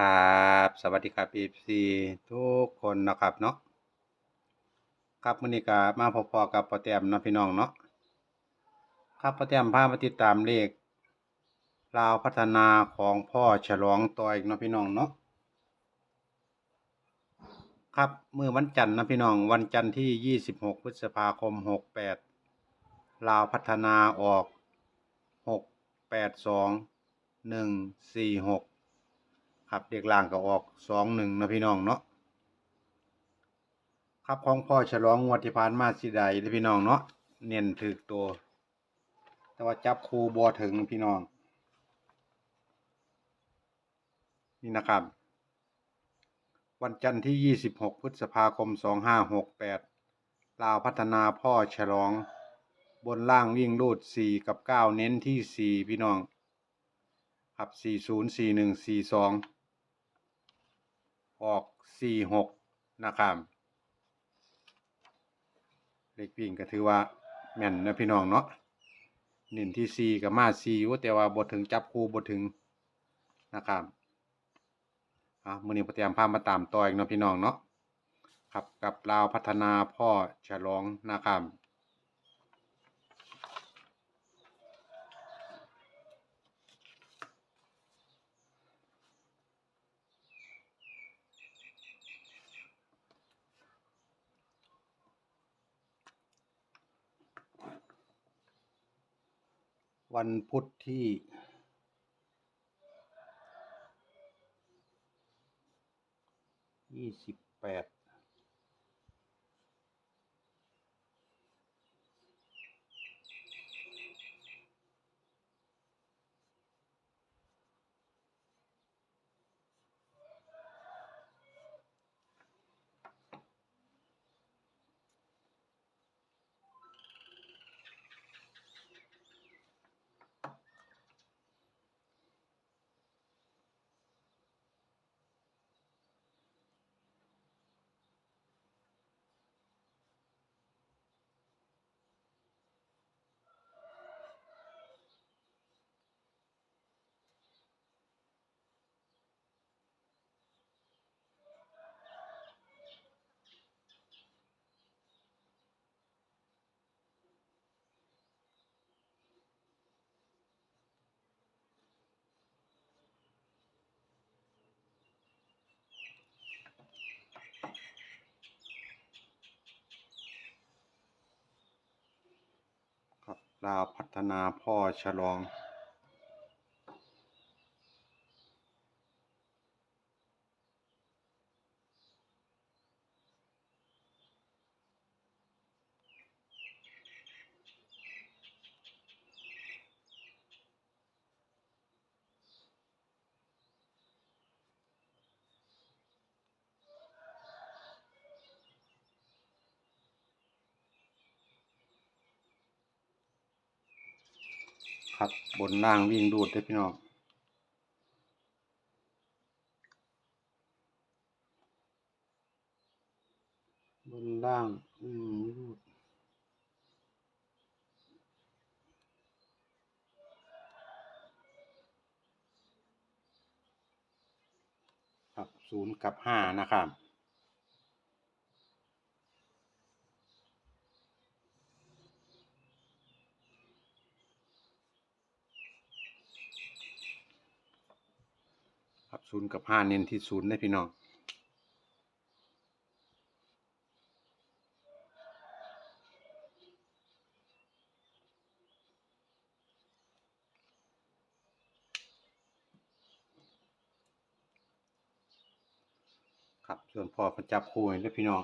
ครับ สวัสดีครับ FC ทุกคนนะครับเนาะครับมื้อนี้ก็มาพบๆกับป้าแต้มเนาะพี่น้องเนาะครับป้าแต้มพามาติดตามเลขลาวพัฒนาของพ่อฉลองต่ออีกเนาะพี่น้องเนาะครับมื้อวันจันทร์นะพี่น้องวันจันทร์ที่ 26 พฤษภาคม 68 ลาวพัฒนาออก 682 146 ครับเด็กล่างก็ออกสองหนึ่งนะพี่น้องเนาะครับของพ่อฉลองงวดที่ผ่านมาสิใดนะพี่น้องเนาะเน้นถึกตัว แต่ว่าจับคูบอถึงพี่น้อง นี่นะครับ วันจันทร์ที่ 26 พฤษภาคม 2568 ลาวพัฒนาพ่อฉลอง บนล่างวิ่งรูด 4 กับ 9 เน้นที่ 4 พี่น้องครับ 404142 ออกสี่หกนะครับเลขวิ่งก็ถือว่าแม่นนะพี่น้องเนาะเน้นที่สี่กับมาสี่อยู่แต่ว่าบทถึงจับคู่บทถึงนะครับอะมือนี้พอเตรียมพามาตามต่ออีกเนาะพี่น้องเนาะครับกับลาวพัฒนาพ่อฉลองนะครับ วันพุธที่ ยี่สิบแปด ครับ ลาวพัฒนาพ่อฉลอง ครั บนล่างวิ่งดูดได้พี่น้องบนล่างวิ่งรูดครับศูนย์กับห้านะครับ ศูนย์กับห้าเน้นที่ศูนย์ได้พี่น้องครับส่วนพอเพันจับคู่ให้เด้พี่น้อง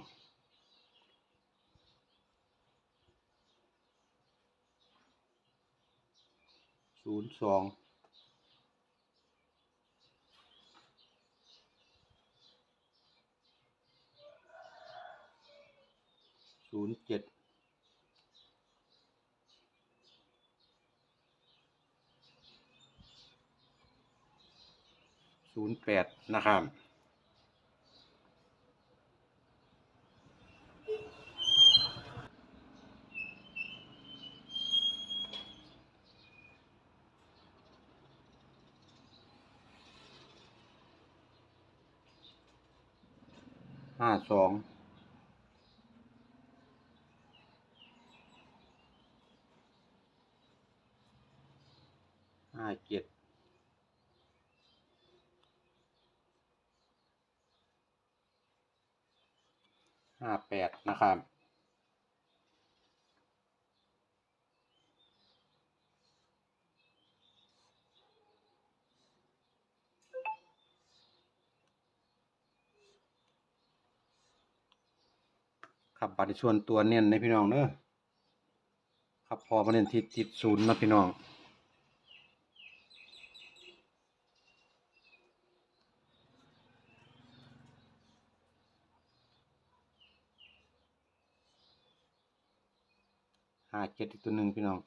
ศูนย์สอง ศูนย์เจ็ดศูนย์แปดนะครับห้าสองาเจ็ดห้าแปดนะครับครับบัตรส่วนตัวเน้นในพี่น้องเนอะครับพอประเด็นทิศทิศศูนย์นะพี่น้อง ห้าเจ็ดอีกตัวหนึ่งพี่น้อง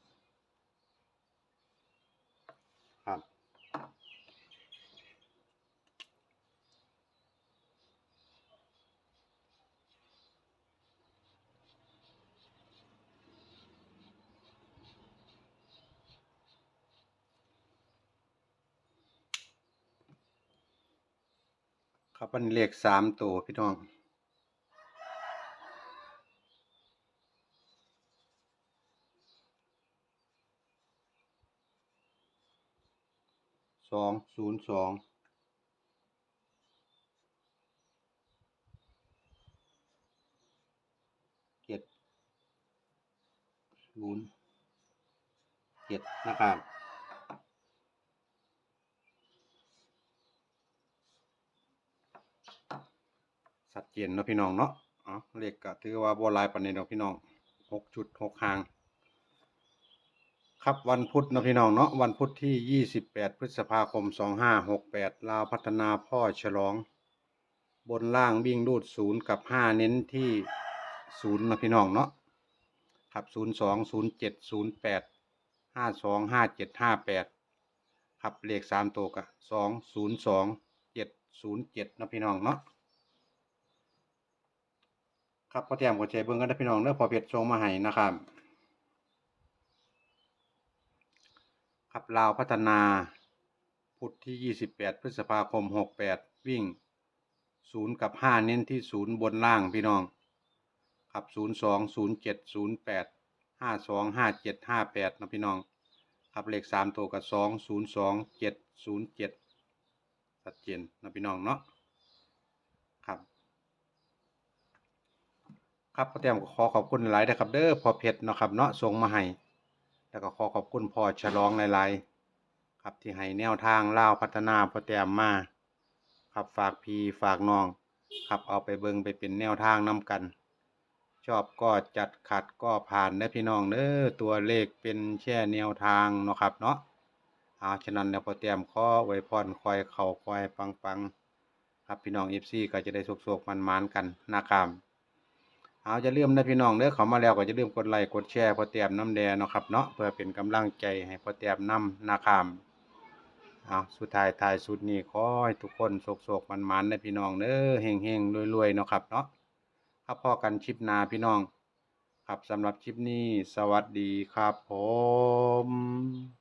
ครับ ครับอันนี้เลขสามตัวพี่น้อง ส องศูนย์สองเจ็ดศูนย์เจ็ดนะครับสัดเจนเนาะพี่น้องเนาะอ๋อเลขก็ถือว่าบ่หลายปานนี้ดอกพี่น้องหกจุดหกหาง ครับวันพุธนะพี่น้องเนาะวันพุธที่ 28 พฤษภาคม 2568 ลาวพัฒนาพ่อฉลอง บนล่างวิ่งรูดศูนย์กับ 5 เน้นที่ศูนย์เนะพี่น้องเนาะครับ 02 07 08 52 57 58 ครับเลข 3 ตัวกับ202 707เนาะพี่น้องเนาะครับพอแต้มก็ใจเบิ่งกันนะพี่น้องเด้อพอเพชรส่งมาให้นะครับ ครับลาวพัฒนา พุธที่ 28 พฤษภาคม 68 วิ่ง 0 กับ 5 เน้นที่ 0 บนล่างพี่น้องครับ 02 07 08 52 57 58 นะพี่น้องครับเลข 3 ตัวกับ 2 02 707ชัดเจนนะพี่น้องเนาะครับครับพ่อแต้มขอขอบคุณหลายๆนะครับเด้อพอเพชรเนาะครับเนาะส่งมาให้ แล้วก็ขอขอบคุณพ่อฉลองหลายๆ ครับที่ให้แนวทางเล่าพัฒนาพ่อแต้มมาครับฝากพี่ฝากน้อง ครับเอาไปเบิงไปเป็นแนวทางนำกัน ชอบก็จัดขัดก็ผ่านได้พี่น้องเด้อตัวเลขเป็นแค่แนวทางเนาะครับเนาะเอาฉะนั้นแล้วพอแต้มข้อไว้พรคอยเข่าคอยปังๆครับพี่น้อง FC ก็จะได้สุกๆมันๆกันนะครับ เอาจะเลื่อมนะพี่น้องเด้อเขามาแล้วก็จะเลื่อมกดไลค์กดแชร์พอเตียมน้ำแดงเนาะครับเนาะเพื่อเป็นกำลังใจให้พอเตียมน้ำนะครับเอาสุดท้ายท้ายสุดนี้ขอให้ทุกคนโศกๆมันๆนนะพี่น้องเด้อเฮงๆรวยๆเนาะครับเนาะครับพอกันชิปนาพี่น้อง ครับสำหรับชิปนี้ สวัสดีครับผม